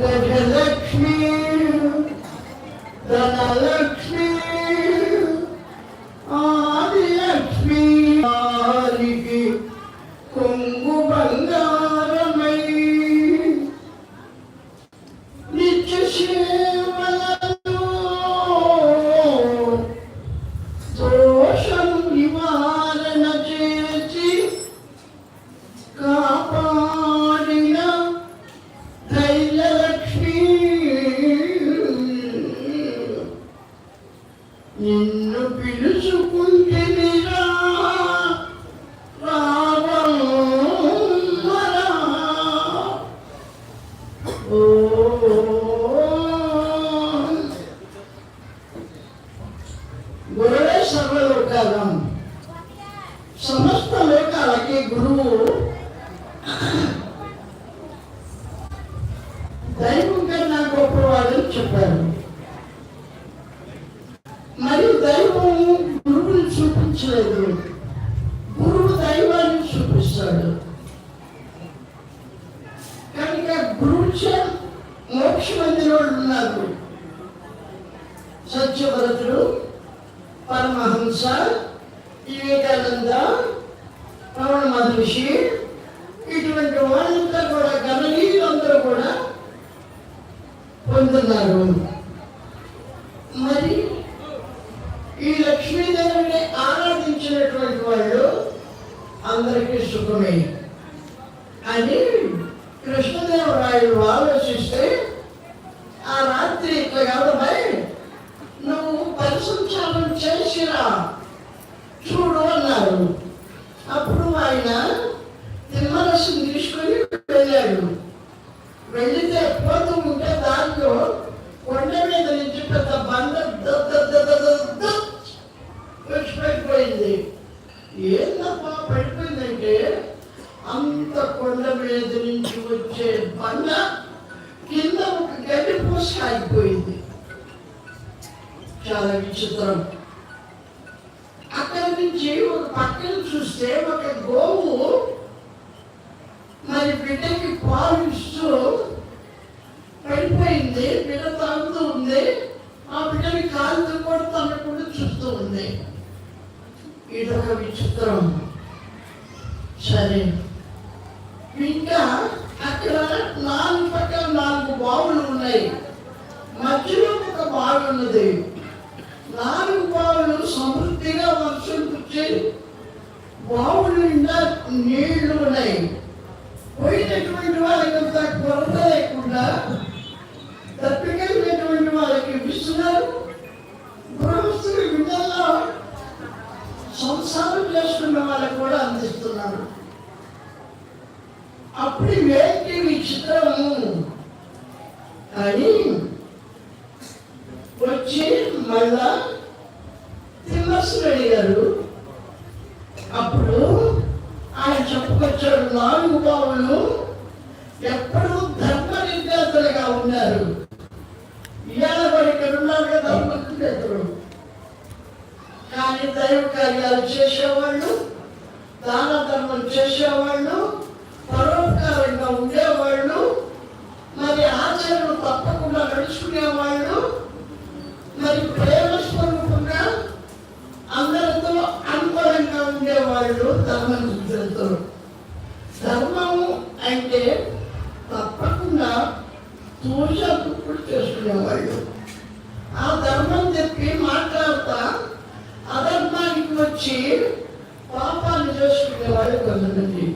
Gajalakshmi, Dhanalakshmi, లోకాలకి గురువు దైవం కన్నా గొప్పవాడని చెప్పారు. మరియు దైవం గురువుని చూపించలేదు. గురువు దైవాన్ని చూపిస్తాడు. కనుక గురువుచే మోక్షం అందిన వాళ్ళు ఉన్నారు సత్యవ్రతుడు పరమహంస వివేకానంద రమణ మహర్షి ఇటువంటి వాళ్ళంతా కూడా గణనీయులందరూ కూడా పొందుతున్నారు మరి ఈ లక్ష్మీదేవిని ఆరాధించినటువంటి వాళ్ళు అందరికీ సుఖమే. అని కృష్ణదేవరాయలు ఆలోచిస్తే ఆ రాత్రి ఇట్లా కాదమ్మాయి నువ్వు పరిసంచారం చేసిరా చూడు అన్నారు. ఆయన తిమ్మరసుని తీసుకొని వెళ్ళాడు. వెళితే పోతూ ఉంటే దాంట్లో కొండ మీద నుంచి పెద్ద బండ ద- ద- పడిపోయింది ఏందప్పా పడిపోయిందంటే అంత కొండ మీద నుంచి వచ్చే బండ కింద ఒక గడ్డి పూస ఆగిపోయింది. చాలా విచిత్రం. నుంచి ఒక పక్కన చూస్తే ఒక గోవు మరి బిడ్డకి పాలు ఇస్తూ పడిపోయింది బిడ్డ తాగుతూ ఉంది. ఆ బిడ్డని కాలుతో కూడా తనకుండా చూస్తూ ఉంది. ఇదొక విచిత్రం. సరే. ఇంకా అక్కడ నాలుగు పక్కన నాలుగు బావులు ఉన్నాయి. మధ్యలో ఒక బావి ఉన్నది. నాలుగు సమృద్ధిగా వర్షం కుచ్చి బావులు నిండా నీళ్ళు ఉన్నాయి. పోయినటువంటి వాళ్ళకి అంత కొరత లేకుండా తప్పికెళ్ళినటువంటి వాళ్ళకి ఇస్తున్నారు గృహస్థులు ఇళ్ళల్లో సంసారం చేసుకున్న వాళ్ళకి కూడా అందిస్తున్నారు అప్పుడు ఏంటి విచిత్రము కానీ వచ్చి మళ్ళా తిమ్మసులు అడిగారు అప్పుడు ఆయన చెప్పుకొచ్చాడు నాలుగు బావులు ఎప్పుడూ ధర్మ నిర్దేశలుగా ఉన్నారు. ఇవాళ వాడు ఇక్కడ ఉన్నారు కదా ధర్మనిర్దేశులు కానీ దైవ కార్యాలు చేసేవాళ్ళు దాన ధర్మం చేసేవాళ్ళు పరోపకారంగా ఉండేవాళ్ళు మరి ఆచరణ తప్పకుండా నడుచుకునేవాళ్ళు మరి ప్రేమ ధర్మము అంటే తప్పకుండా పూజ దుప్పుడు చేసుకునేవాళ్ళు. ఆ ధర్మం చెప్పి మాట్లాడతా అధర్మానికి వచ్చి పాపాలు చేసుకునేవాళ్ళు కొంతమంది.